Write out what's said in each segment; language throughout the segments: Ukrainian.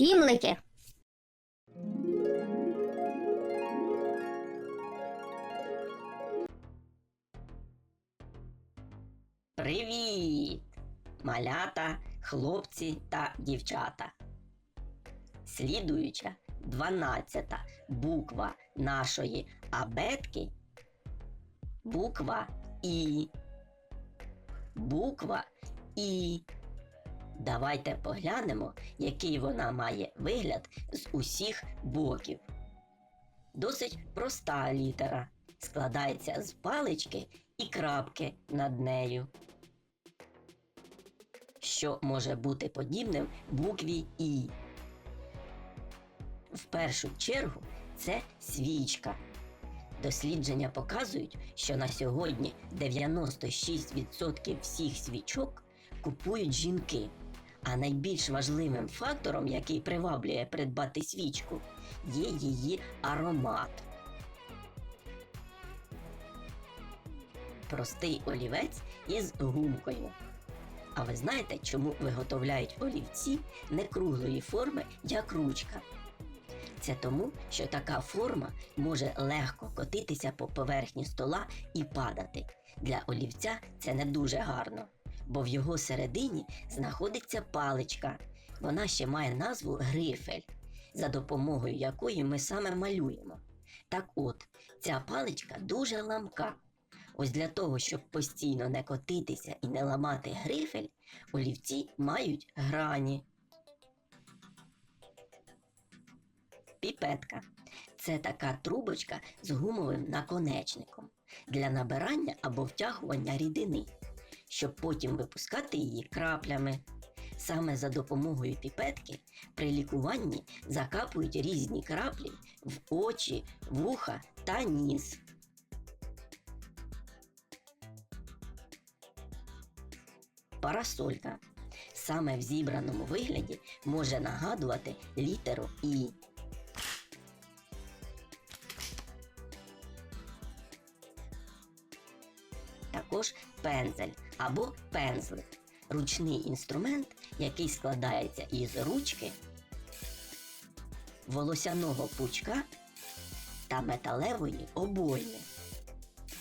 Сімлики. Привіт! Малята, хлопці та дівчата. Слідуюча дванадцята буква нашої абетки буква І. Буква І. Давайте поглянемо, який вона має вигляд з усіх боків. Досить проста літера. Складається з палички і крапки над нею. Що може бути подібним букві І? В першу чергу це свічка. Дослідження показують, що на сьогодні 96% всіх свічок купують жінки. А найбільш важливим фактором, який приваблює придбати свічку, є її аромат. Простий олівець із гумкою. А ви знаєте, чому виготовляють олівці не круглої форми, як ручка? Це тому, що така форма може легко котитися по поверхні стола і падати. Для олівця це не дуже гарно, бо в його середині знаходиться паличка. Вона ще має назву грифель, за допомогою якої ми саме малюємо. Так от, ця паличка дуже ламка. Ось для того, щоб постійно не котитися і не ламати грифель, олівці мають грані. Піпетка це така трубочка з гумовим наконечником для набирання або втягування рідини, щоб потім випускати її краплями. Саме за допомогою піпетки при лікуванні закапують різні краплі в очі, вуха та ніс. Парасолька саме в зібраному вигляді може нагадувати літеру І. пензель або пензлик ручний інструмент, який складається із ручки, волосяного пучка та металевої обойми,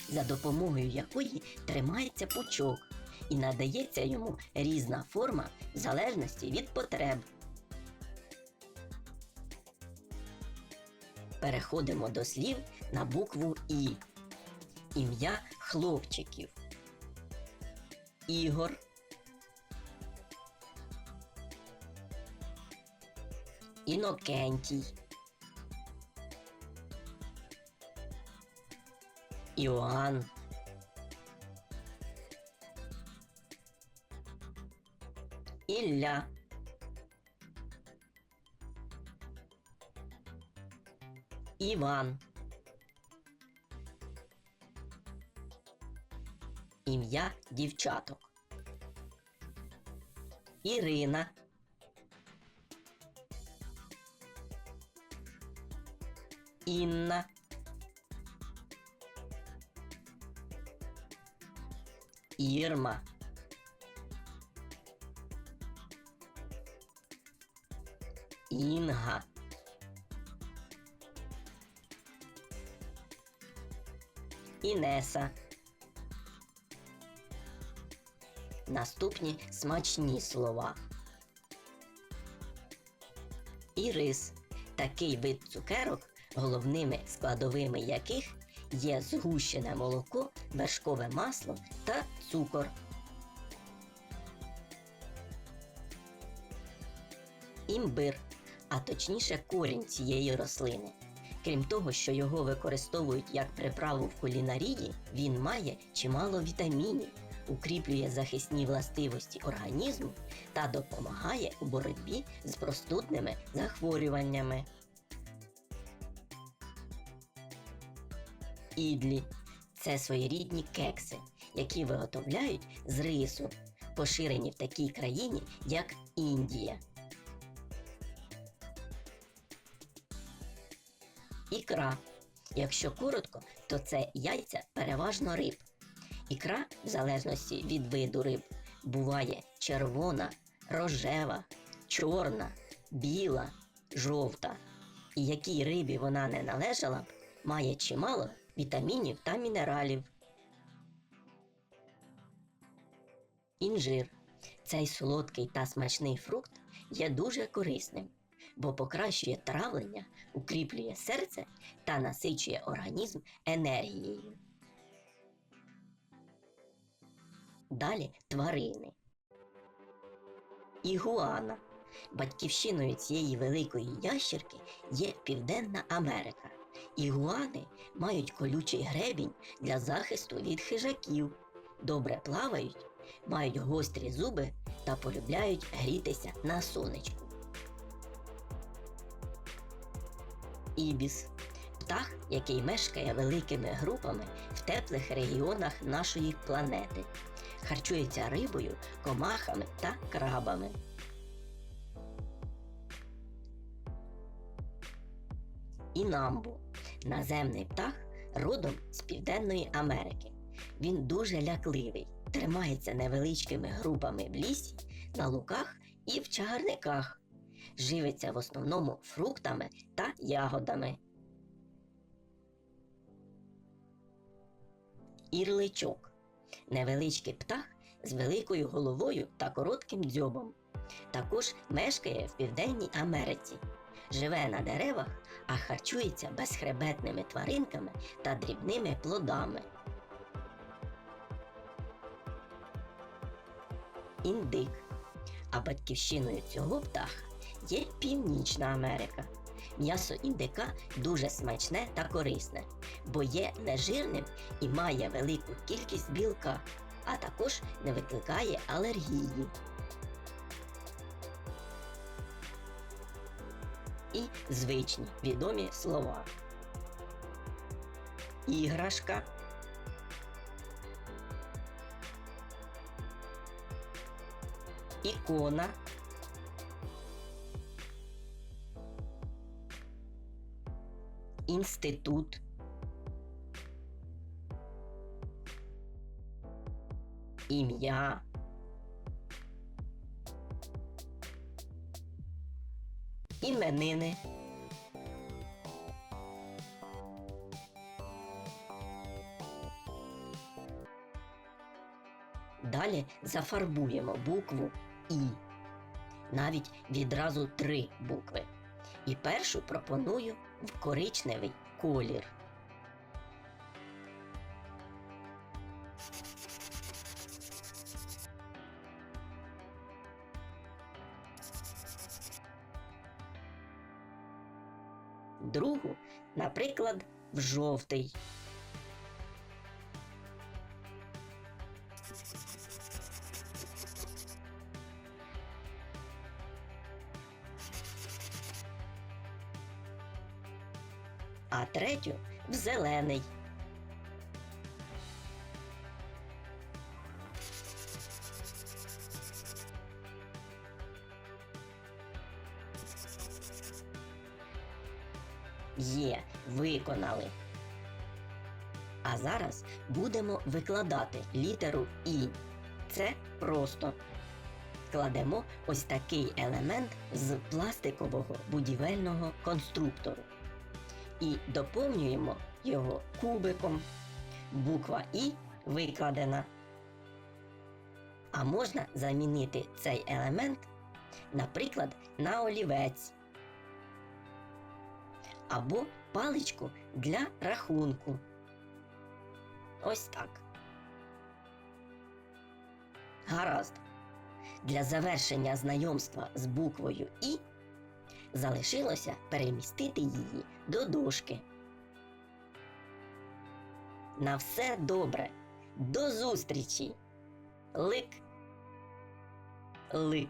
за допомогою якої тримається пучок і надається йому різна форма в залежності від потреб. Переходимо до слів на букву І. Ім'я хлопчиків. Ігор. Інокентій. Іоанн. Ілля. Іван. Ім'я дівчаток. Ірина. Інна. Ірма. Інга. Інеса. Наступні смачні слова. Ірис такий вид цукерок, головними складовими яких є згущене молоко, вершкове масло та цукор. Імбир, а точніше корінь цієї рослини. Крім того, що його використовують як приправу в кулінарії, він має чимало вітамінів, укріплює захисні властивості організму та допомагає у боротьбі з простудними захворюваннями. Ідлі це своєрідні кекси, які виготовляють з рису, поширені в такій країні, як Індія. Ікра. Якщо коротко, то це яйця переважно риб. Ікра, в залежності від виду риб, буває червона, рожева, чорна, біла, жовта, і якій рибі вона не належала б, має чимало вітамінів та мінералів. Інжир. Цей солодкий та смачний фрукт є дуже корисним, бо покращує травлення, укріплює серце та насичує організм енергією. Далі тварини. Ігуана. Батьківщиною цієї великої ящерки є Південна Америка. Ігуани мають колючий гребінь для захисту від хижаків, добре плавають, мають гострі зуби та полюбляють грітися на сонечку. Ібіс птах, який мешкає великими групами в теплих регіонах нашої планети, харчується рибою, комахами та крабами. Інамбу наземний птах родом з Південної Америки. Він дуже лякливий, тримається невеличкими групами в лісі, на луках і в чагарниках. Живиться в основному фруктами та ягодами. Ірличок невеличкий птах з великою головою та коротким дзьобом. Також мешкає в Південній Америці. Живе на деревах, а харчується безхребетними тваринками та дрібними плодами. Індик. А батьківщиною цього птаха є Північна Америка. М'ясо індика дуже смачне та корисне, бо є нежирним і має велику кількість білка, а також не викликає алергії. І звичні відомі слова. Іграшка. Ікона. Інститут. Ім'я. Іменини. Далі зафарбуємо букву І. Навіть відразу три букви. І першу пропоную коричневий колір. Другу, наприклад, в жовтий. Третю в зелений. Є, виконали. А зараз будемо викладати літеру І. Це просто. Кладемо ось такий елемент з пластикового будівельного конструктору і доповнюємо його кубиком. Буква І викладена. А можна замінити цей елемент, наприклад, на олівець або паличку для рахунку. Ось так. Гаразд. Для завершення знайомства з буквою І залишилося перемістити її до дошки. На все добре. До зустрічі. Лик. Лик.